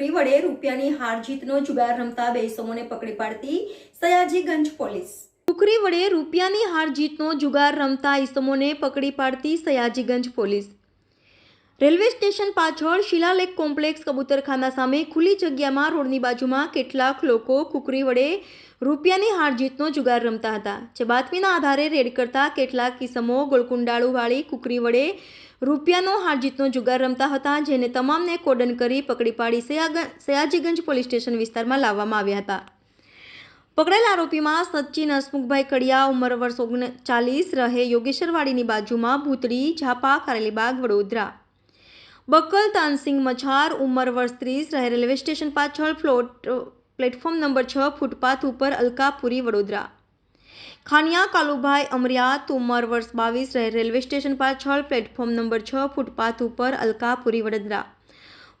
કુકરી વડે રૂપિયાની હાર જીતનો જુગાર રમતા બે ઇસમોને પકડી પાડતી સયાજીગંજ પોલીસ. છોકરી વડે રૂપિયાની હાર જીતનો જુગાર રમતા ઇસમોને પકડી પાડતી સયાજીગંજ પોલીસ. રેલવે સ્ટેશન પાછળ શિલાલેખ કોમ્પ્લેક્સ કબૂતરખાના સામે ખુલ્લી જગ્યામાં રોડની બાજુમાં કેટલાક લોકો કુકરી વડે રૂપિયાની હાર જીતનો જુગાર રમતા હતા. જે બાતમીના આધારે રેડ કરતા કેટલાક કિસમો ગોળકુંડાળુવાળી કુકરી વડે રૂપિયાનો હાર જીતનો જુગાર રમતા હતા, જેને તમામને કોડન કરી પકડી પાડી સયાજીગંજ પોલીસ સ્ટેશન વિસ્તારમાં લાવવામાં આવ્યા હતા. પકડેલ આરોપીમાં સચિન હસમુખભાઈ કડિયા, ઉંમર વર્ષ ઓગણચાલીસ, રહે યોગેશ્વરવાડીની બાજુમાં ભૂતળી ઝાપા, કારેલીબાગ, વડોદરા. બકલ તાનસિંગ મછાર ઉંમર વર્ષ ત્રીસ રેલવે સ્ટેશન પાછળ ફ્લોટ પ્લેટફોર્મ નંબર છ, ફૂટપાથ ઉપર અલકાપુરી, વડોદરા. ખાનિયા, કાલુભાઈ, અમરિયાત, ઉંમર વર્ષ બાવીસ રેલવે સ્ટેશન પાછળ પ્લેટફોર્મ નંબર છ, ફૂટપાથ ઉપર અલકાપુરી, વડોદરા.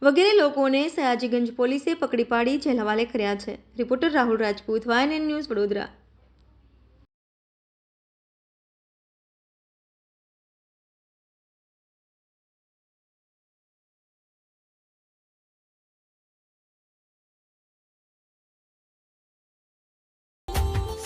વગેરે લોકોને સયાજીગંજ પોલીસે પકડી પાડી જેલ હવાલે કર્યા છે. Reporter Rahul Rajput વાયન news Vadodara.